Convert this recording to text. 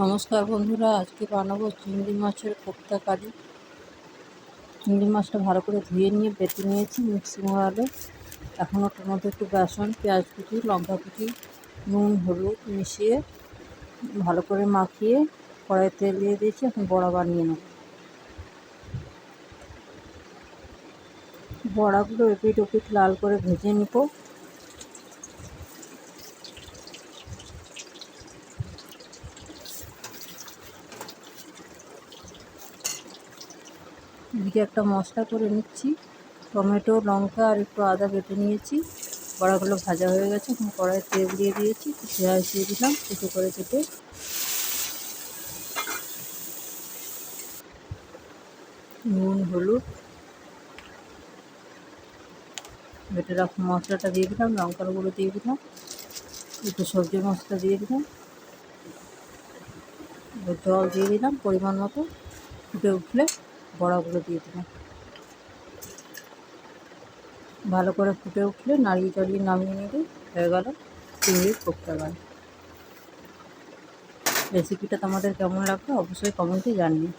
নমস্কার বন্ধুরা, আজকে বানাবো চিংড়ি মাছের কোপ্তা কারি। চিংড়ি মাছটা ভালো করে ধুয়ে নিয়ে, বেটে নিয়েছি মিক্সি মোড়ালে এখন ওটার মধ্যে একটু বেসন, পেঁয়াজ কুচি, লঙ্কা কুচি, নুন, হলুদ মিশিয়ে ভালো করে মাখিয়ে কড়াইয়ে তেল দিয়ে দিয়েছি, এখন বড়া বানিয়ে নেব। বড়াগুলো এপিট ওপিট লাল করে ভেজে নিব। এদিকে একটা মশলা করে নিচ্ছি। টমেটো, লঙ্কা আর একটু আদা বেটে নিয়েছি। বড়াগুলো ভাজা হয়ে গেছে, এখন কড়াই তেল দিয়ে দিয়েছি। পেঁয়াজ দিয়ে দিলাম কুচো করে কেটে। নুন, হলুদ। বেটে রাখা মশলাটা দিয়ে দিলাম, লঙ্কার গুঁড়ো দিয়ে দিলাম। একটু সবজি মশলা দিয়ে দিলাম। জল দিয়ে দিলাম পরিমাণ মতো। ফুটে উঠলে বড়াগুলো দিয়ে দিলাম ভালো করে ফুটে উঠলে নাড়িয়ে চাড়িয়ে নামিয়ে নিলে হয়ে গেল চিংড়ির কোপ্তা গান রেসিপিটা তোমাদের কেমন লাগল অবশ্যই কমেন্টে জানিয়ে